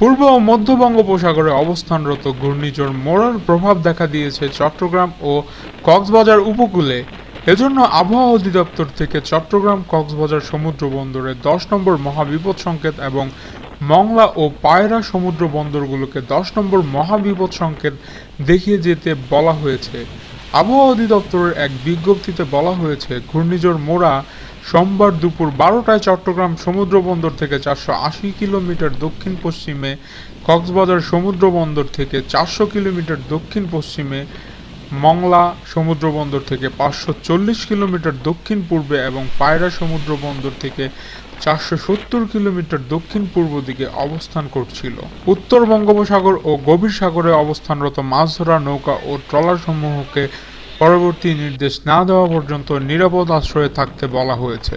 পূর্ব ও মধ্য বঙ্গোপসাগরে অবস্থানরত ঘূর্ণিঝড় মোড়ার প্রভাব দেখা দিয়েছে চট্টগ্রাম ও কক্সবাজার উপকূলে। এজন্য আবহাওয়া অধিদপ্তর থেকে চট্টগ্রাম, কক্সবাজার সমুদ্র বন্দরে দশ নম্বর মহাবিপদ সংকেত এবং মংলা ও পায়রা সমুদ্র বন্দরগুলোকে দশ নম্বর মহাবিপদ সংকেত দেখিয়ে যেতে বলা হয়েছে। আবহাওয়া অধিদপ্তরের এক বিজ্ঞপ্তিতে বলা হয়েছে, ঘূর্ণিঝড় মোড়া সোমবার দুপুর বারোটায় চট্টগ্রাম সমুদ্র বন্দর থেকে চারশো আশি কিলোমিটার দক্ষিণ পশ্চিমে কক্সবাজার সমুদ্র বন্দর থেকে চারশো কিলোমিটার দক্ষিণ পশ্চিমে মংলা সমুদ্র বন্দর থেকে পাঁচশো চল্লিশ কিলোমিটার দক্ষিণ পূর্বে এবং পায়রা সমুদ্র বন্দর থেকে চারশো সত্তর কিলোমিটার দক্ষিণ পূর্ব দিকে অবস্থান করছিল। উত্তর বঙ্গোপসাগর ও গভীর সাগরে অবস্থানরত মাছ ধরা নৌকা ও ট্রলারসমূহকে পরবর্তী নির্দেশ না দেওয়া পর্যন্ত নিরাপদ আশ্রয়ে থাকতে বলা হয়েছে।